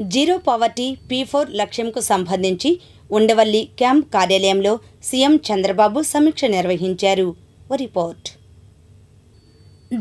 Zero poverty P four లక్ష్యంకు సంబంధించి Undavalli camp కార్యాలయంలో సీఎం చంద్రబాబు సమీక్ష నిర్వహించారు. ఓ report.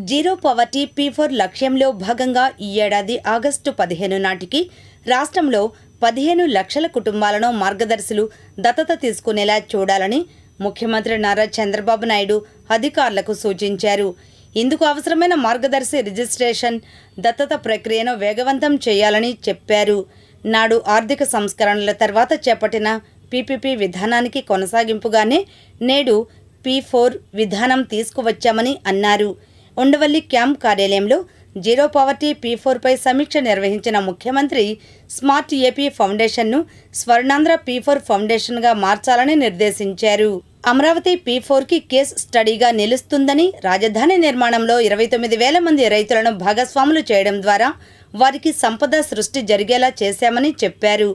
Zero poverty P four లక్ష్యంలో భాగంగా ఈ ఏడాది ఆగస్టు పదిహేను నాటికి రాష్ట్రంలో పదిహేను లక్షల కుటుంబాలను మార్గదర్శులు దత్తత తీసుకునేలా చూడాలని ముఖ్యమంత్రి నారా చంద్రబాబు నాయుడు అధికారులకు సూచించారు. ఇందుకు అవసరమైన మార్గదర్శి రిజిస్ట్రేషన్ దత్తత ప్రక్రియను వేగవంతం చేయాలని చెప్పారు. నాడు ఆర్థిక సంస్కరణల తర్వాత చేపట్టిన పీపీపీ విధానానికి కొనసాగింపుగానే నేడు పీ ఫోర్ విధానం తీసుకువచ్చామని అన్నారు. ఉండవల్లి క్యాంప్ కార్యాలయంలో జీరో పవర్టీ పీ ఫోర్పై సమీక్ష నిర్వహించిన ముఖ్యమంత్రి స్మార్ట్ ఏపీ ఫౌండేషన్ను స్వర్ణాంధ్ర పీ ఫోర్ ఫౌండేషన్గా మార్చాలని నిర్దేశించారు. అమరావతి పీ ఫోర్కి కేస్ స్టడీగా నిలుస్తుందని రాజధాని నిర్మాణంలో ఇరవై తొమ్మిది వేల మంది రైతులను భాగస్వాములు చేయడం ద్వారా వారికి సంపద సృష్టి జరిగేలా చేశామని చెప్పారు.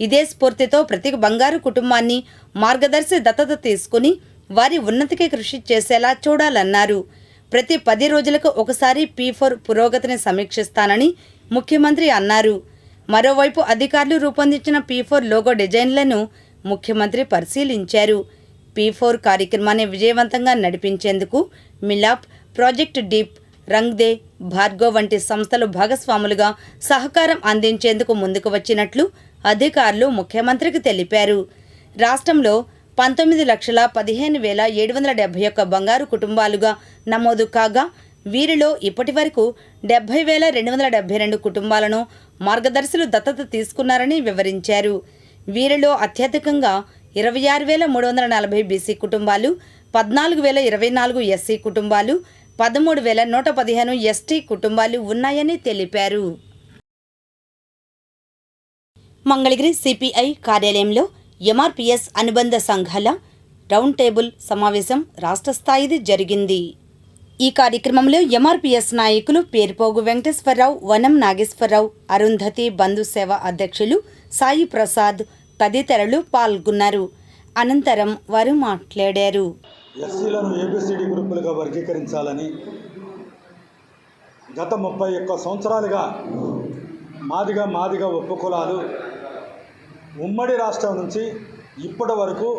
ఇదే స్ఫూర్తితో ప్రతి బంగారు కుటుంబాన్ని మార్గదర్శి దత్తత తీసుకుని వారి ఉన్నతికి కృషి చేసేలా చూడాలన్నారు. ప్రతి పది రోజులకు ఒకసారి పీ ఫోర్ పురోగతిని సమీక్షిస్తానని ముఖ్యమంత్రి అన్నారు. మరోవైపు అధికారులు రూపొందించిన పీ ఫోర్ లోగో డిజైన్లను ముఖ్యమంత్రి పరిశీలించారు. పీ ఫోర్ కార్యక్రమాన్ని విజయవంతంగా నడిపించేందుకు మిలాప్ ప్రాజెక్ట్ డీప్ రంగ్దే భార్గో వంటి సంస్థలు భాగస్వాములుగా సహకారం అందించేందుకు ముందుకు వచ్చినట్లు అధికారులు ముఖ్యమంత్రికి తెలిపారు. రాష్ట్రంలో పంతొమ్మిది లక్షల పదిహేను వేల ఏడు వందల డెబ్బై ఒక్క బంగారు కుటుంబాలుగా నమోదు కాగా వీరిలో ఇప్పటి వరకు డెబ్బై వేల రెండు వందల డెబ్బై రెండు కుటుంబాలను మార్గదర్శులు దత్తత తీసుకున్నారని వివరించారు. వీరిలో అత్యధికంగా ఇరవై ఆరు వేల మూడు వందల నలభై బీసీ కుటుంబాలు పద్నాలుగు వేల ఇరవై నాలుగు ఎస్సీ కుటుంబాలు పదమూడు వేల నూట పదిహేను ఎస్టీ కుటుంబాలు ఉన్నాయని తెలిపారు. మంగళగిరి సిపిఐ కార్యాలయంలో ఎంఆర్పిఎస్ అనుబంధ సంఘాల రౌండ్ టేబుల్ సమావేశం రాష్ట్ర స్థాయిది జరిగింది. ఈ కార్యక్రమంలో ఎంఆర్పిఎస్ నాయకులు పేర్పోగు వెంకటేశ్వరరావు వనం నాగేశ్వరరావు అరుంధతి బంధు సేవ అధ్యక్షులు సాయి ప్రసాద్ తదితరులు పాల్గొన్నారు. అనంతరం వారు మాట్లాడారు. ఎస్సీలను ఏబిసిడి గ్రూపులుగా వర్గీకరించాలని గత ముప్పై ఒక్క సంవత్సరాలుగా మాదిగా మాదిగా ఉపకులాలు ఉమ్మడి రాష్ట్రం నుంచి ఇప్పటి వరకు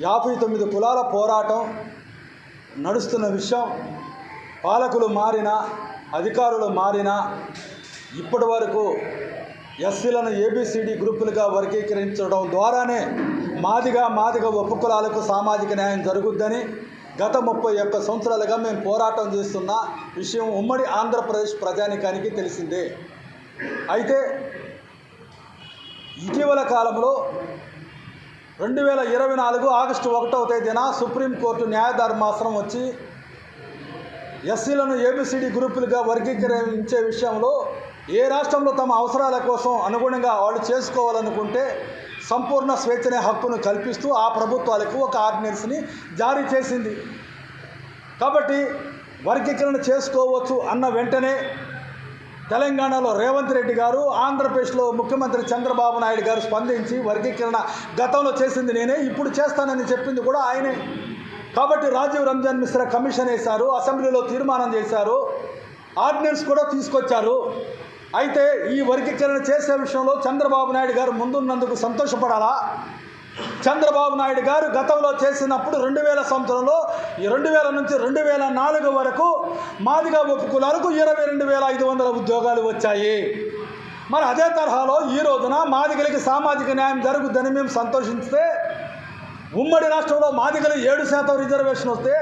యాభై తొమ్మిది కులాల పోరాటం నడుస్తున్న విషయం పాలకులు మారినా అధికారులు మారినా ఇప్పటి వరకు ఎస్సీలను ఏబిసిడి గ్రూపులుగా వర్గీకరించడం ద్వారానే మాదిగా మాదిగా ఉపకులాలకు సామాజిక న్యాయం జరుగుద్దని గత ముప్పై ఒక్క సంవత్సరాలుగా మేము పోరాటం చేస్తున్న విషయం ఉమ్మడి ఆంధ్రప్రదేశ్ ప్రజానికానికి తెలిసిందే. అయితే ఇటీవల కాలంలో రెండు వేల ఇరవై నాలుగు ఆగస్టు ఒకటవ తేదీన సుప్రీంకోర్టు న్యాయధర్మాసనం వచ్చి ఎస్సీలను ఏబిసిడి గ్రూపులుగా వర్గీకరించే విషయంలో ఏ రాష్ట్రంలో తమ అవసరాల కోసం అనుగుణంగా వాళ్ళు చేసుకోవాలనుకుంటే సంపూర్ణ స్వేచ్ఛనే హక్కును కల్పిస్తూ ఆ ప్రభుత్వాలకు ఒక ఆర్డినెన్స్ని జారీ చేసింది. కాబట్టి వర్గీకరణ చేసుకోవచ్చు అన్న వెంటనే తెలంగాణలో రేవంత్ రెడ్డి గారు ఆంధ్రప్రదేశ్లో ముఖ్యమంత్రి చంద్రబాబు నాయుడు గారు స్పందించి వర్గీకరణ గతంలో చేసింది నేనే ఇప్పుడు చేస్తానని చెప్పింది కూడా ఆయనే. కాబట్టి రాజీవ్ రంజాన్ మిశ్రా కమిషన్ వేశారు అసెంబ్లీలో తీర్మానం చేశారు ఆర్డినెన్స్ కూడా తీసుకొచ్చారు. అయితే ఈ వర్గీకరణ చేసే విషయంలో చంద్రబాబు నాయుడు గారు ముందున్నందుకు సంతోషపడాలా? చంద్రబాబు నాయుడు గారు గతంలో చేసినప్పుడు రెండు వేల సంవత్సరంలో ఈ రెండు వేల నుంచి రెండు వేల నాలుగు వరకు మాదిగా ఉపకులాలకు ఇరవై రెండు వేల ఐదు వందల ఉద్యోగాలు వచ్చాయి. మరి అదే తరహాలో ఈ రోజున మాదిగలకి సామాజిక న్యాయం జరుగుద్దని మేము సంతోషిస్తే ఉమ్మడి రాష్ట్రంలో మాదిగలు ఏడు శాతం రిజర్వేషన్ వస్తే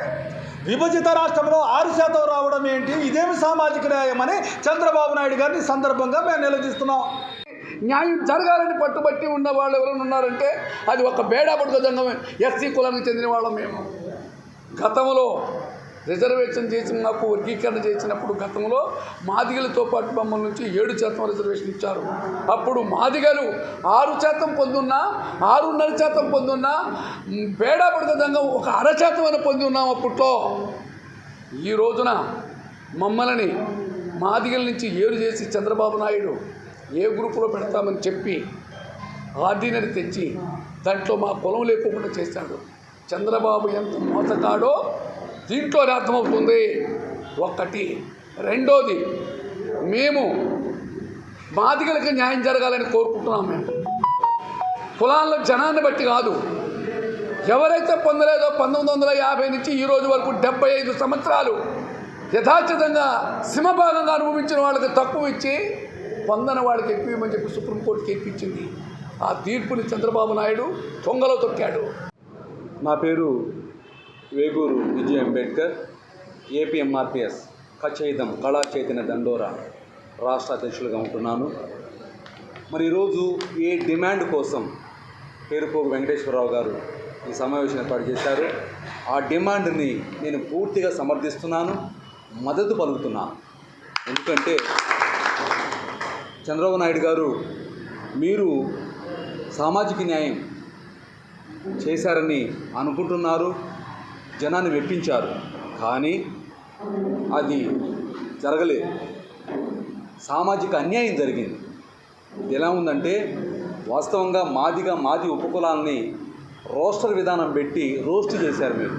విభజిత రాష్ట్రంలో ఆరు శాతం రావడం ఏంటి? ఇదేమి సామాజిక న్యాయమని చంద్రబాబు నాయుడు గారిని సందర్భంగా మేము నిలదీస్తున్నాం. న్యాయం జరగాలని పట్టుబట్టి ఉన్న వాళ్ళు ఎవరైనా ఉన్నారంటే అది ఒక బేడాపడుతో జంగమే ఎస్సీ కులానికి చెందిన వాళ్ళం మేము. గతంలో రిజర్వేషన్ చేసినప్పుడు వర్గీకరణ చేసినప్పుడు గతంలో మాదిగలతో పాటు మమ్మల్ని నుంచి ఏడు శాతం రిజర్వేషన్ ఇచ్చారు. అప్పుడు మాదిగలు ఆరు శాతం పొందున్నా ఆరున్నర శాతం పొందున్నా బేడాపడుతో జంగం ఒక అర శాతం అని పొంది ఉన్నాం అప్పట్లో. ఈ రోజున మమ్మల్ని మాదిగల నుంచి ఏడు చేసి చంద్రబాబు నాయుడు ఏ గ్రూపులో పెడతామని చెప్పి ఆర్డినరీ తెచ్చి దాంట్లో మా పొలం లేకుండా చేశాడు. చంద్రబాబు ఎంత మోసగాడో దీంట్లోనే అర్థమవుతుంది. ఒక్కటి రెండోది మేము బాధితులకు న్యాయం జరగాలని కోరుకుంటున్నాం మేము. కులాల జనాన్ని బట్టి కాదు. ఎవరైతే పొందలేదో పంతొమ్మిది వందల యాభై నుంచి ఈ రోజు వరకు డెబ్బై ఐదు సంవత్సరాలు యథాతథంగా సింహభాగంగా అనుభవించిన వాళ్ళకి తక్కువ ఇచ్చి పొందని వాళ్ళకి ఎక్కువ ఇవ్వమని చెప్పి సుప్రీంకోర్టు తీర్పు ఇచ్చింది ఆ తీర్పుని చంద్రబాబు నాయుడు తొంగలో తొక్కాడు. నా పేరు వేగూరు విజయ్ అంబేద్కర్ ఏపీఎంఆర్పిఎస్ కచైదం కళా చైతన్య దండోరా రాష్ట్ర అధ్యక్షులుగా ఉంటున్నాను. మరి ఈరోజు ఏ డిమాండ్ కోసం పేరుపోగు వెంకటేశ్వరరావు గారు ఈ సమావేశం ఏర్పాటు చేశారు? ఆ డిమాండ్ని నేను పూర్తిగా సమర్థిస్తున్నాను మద్దతు పలుకుతున్నాను. ఎందుకంటే చంద్రబాబు నాయుడు గారు మీరు సామాజిక న్యాయం చేశారని అనుకుంటున్నారు. జనాన్ని మెప్పించారు. కానీ అది జరగలేదు సామాజిక అన్యాయం జరిగింది. ఇది ఎలా ఉందంటే వాస్తవంగా మాదిగా మాది ఉపకులాలని రోస్టర్ విధానం పెట్టి రోస్ట్ చేశారు మీరు.